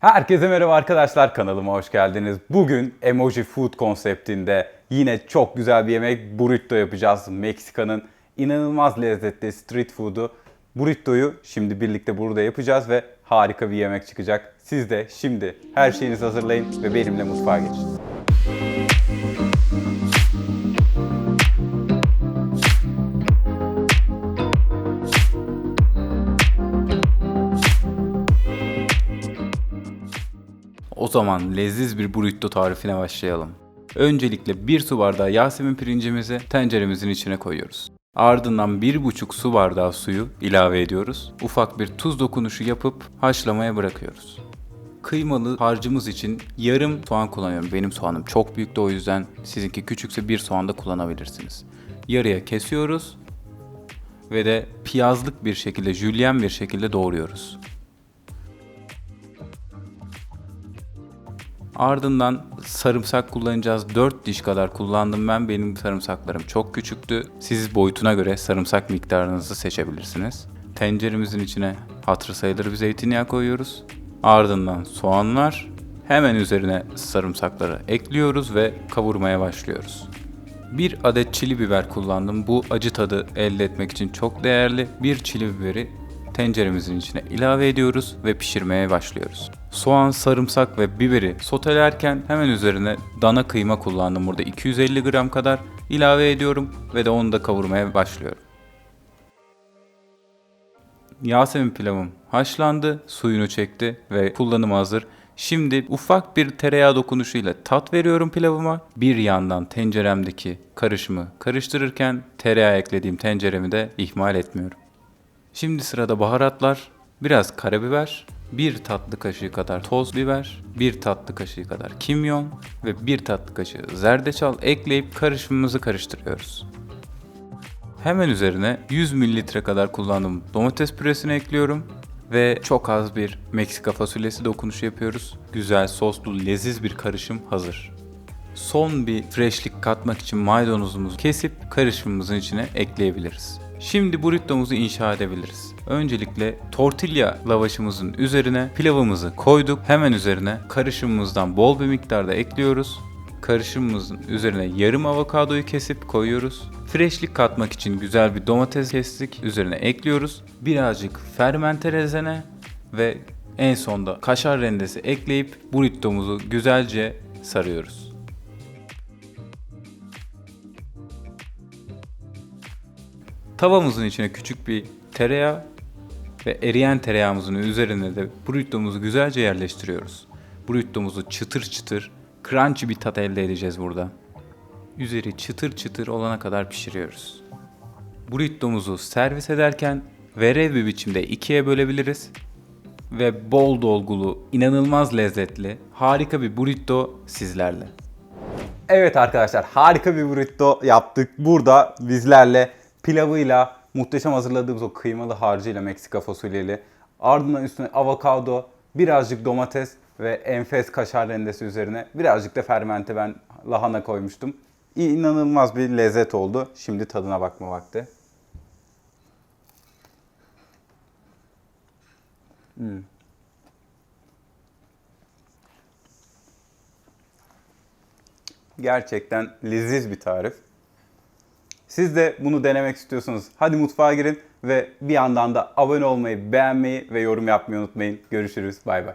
Herkese merhaba arkadaşlar kanalıma hoş geldiniz. Bugün Emoji Food konseptinde yine çok güzel bir yemek burrito yapacağız. Meksika'nın inanılmaz lezzetli street food'u burrito'yu şimdi birlikte burada yapacağız ve harika bir yemek çıkacak. Siz de şimdi her şeyinizi hazırlayın ve benimle mutfağa geçin. O zaman leziz bir burrito tarifine başlayalım. Öncelikle bir su bardağı Yasemin pirincimizi tenceremizin içine koyuyoruz. Ardından 1,5 su bardağı suyu ilave ediyoruz. Ufak bir tuz dokunuşu yapıp haşlamaya bırakıyoruz. Kıymalı harcımız için yarım soğan kullanıyorum. Benim soğanım çok büyüktü o yüzden sizinki küçükse bir soğan da kullanabilirsiniz. Yarıya kesiyoruz ve de piyazlık bir şekilde, jülyen bir şekilde doğruyoruz. Ardından sarımsak kullanacağız. 4 diş kadar kullandım ben. Benim sarımsaklarım çok küçüktü. Siz boyutuna göre sarımsak miktarınızı seçebilirsiniz. Tenceremizin içine hatırı sayılır bir zeytinyağı koyuyoruz. Ardından soğanlar, hemen üzerine sarımsakları ekliyoruz ve kavurmaya başlıyoruz. Bir adet çili biber kullandım. Bu acı tadı elde etmek için çok değerli. Bir çili biberi tenceremizin içine ilave ediyoruz ve pişirmeye başlıyoruz. Soğan, sarımsak ve biberi sotelerken hemen üzerine dana kıyma kullandım burada 250 gram kadar ilave ediyorum ve de onu da kavurmaya başlıyorum. Yasemin pilavım haşlandı, suyunu çekti ve kullanıma hazır. Şimdi ufak bir tereyağı dokunuşuyla tat veriyorum pilavıma. Bir yandan tenceremdeki karışımı karıştırırken tereyağı eklediğim tenceremi de ihmal etmiyorum. Şimdi sırada baharatlar, biraz karabiber, bir tatlı kaşığı kadar toz biber, bir tatlı kaşığı kadar kimyon ve bir tatlı kaşığı zerdeçal ekleyip karışımımızı karıştırıyoruz. Hemen üzerine 100 mililitre kadar kullandığım domates püresini ekliyorum ve çok az bir Meksika fasulyesi dokunuşu yapıyoruz. Güzel soslu leziz bir karışım hazır. Son bir freshlik katmak için maydanozumuzu kesip karışımımızın içine ekleyebiliriz. Şimdi burritomuzu inşa edebiliriz. Öncelikle tortilla lavaşımızın üzerine pilavımızı koyduk. Hemen üzerine karışımımızdan bol bir miktarda ekliyoruz. Karışımımızın üzerine yarım avokadoyu kesip koyuyoruz. Freshlik katmak için güzel bir domates kestik. Üzerine ekliyoruz. Birazcık fermente rezene ve en sonda kaşar rendesi ekleyip burritomuzu güzelce sarıyoruz. Tavamızın içine küçük bir tereyağı ve eriyen tereyağımızın üzerine de burritomuzu güzelce yerleştiriyoruz. Burritomuzu çıtır çıtır, crunchy bir tat elde edeceğiz burada. Üzeri çıtır çıtır olana kadar pişiriyoruz. Burritomuzu servis ederken verev bir biçimde ikiye bölebiliriz ve bol dolgulu, inanılmaz lezzetli, harika bir burrito sizlerle. Evet arkadaşlar harika bir burrito yaptık. Burada bizlerle pilavıyla muhteşem hazırladığımız o kıymalı harcıyla Meksika fasulyeli. Ardından üstüne avokado, birazcık domates ve enfes kaşar rendesi üzerine birazcık da fermente ben lahana koymuştum. İnanılmaz bir lezzet oldu. Şimdi tadına bakma vakti. Hmm. Gerçekten leziz bir tarif. Siz de bunu denemek istiyorsanız hadi mutfağa girin ve bir yandan da abone olmayı, beğenmeyi ve yorum yapmayı unutmayın. Görüşürüz. Bay bay.